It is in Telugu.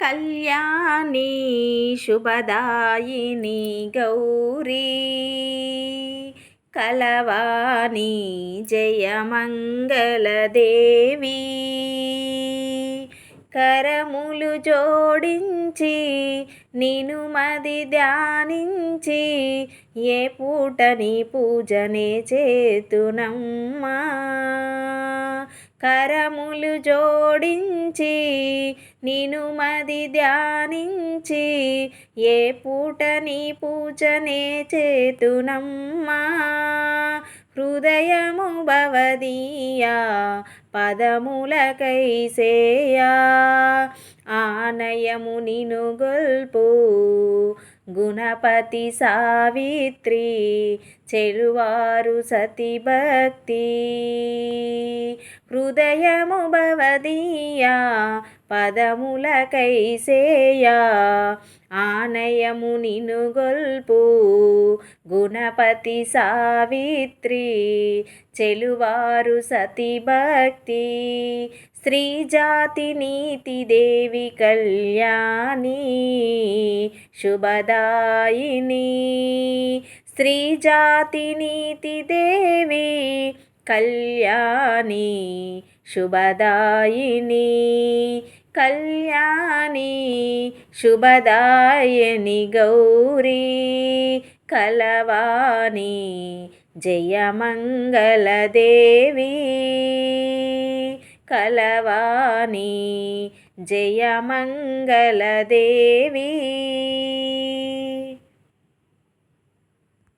కళ్యాణి శుభదాయిని గౌరీ. కలవాణి జయమంగళదేవి. కరములు జోడించి నిను మది ధ్యానించి ఏ పూటని పూజనే చేతునమ్మా. కరములు జోడించి నిను మది ధ్యానించి ఏ పూటని పూజనే చేతునమ్మా. హృదయము భవదీయా పదములకైసేయా ఆనయము నిను గొల్పు గుణపతి సావిత్రి చెరువారు సతి భక్తి హృదయము భవదీయా పదములకైసేయా ఆనయము నిను గొల్పు. గుణపతి సావిత్రి చెలువారు సతి భక్తి స్త్రీజాతి నీతి దేవి కళ్యాణి శుభదాయిని. స్త్రీజాతి నీతి దేవి కళ్యాణి శుభదాయిని కళ్యాణి శుభదాయని గౌరీ కలవాణి జయమంగళదేవి కలవాణి జయమంగళదేవి.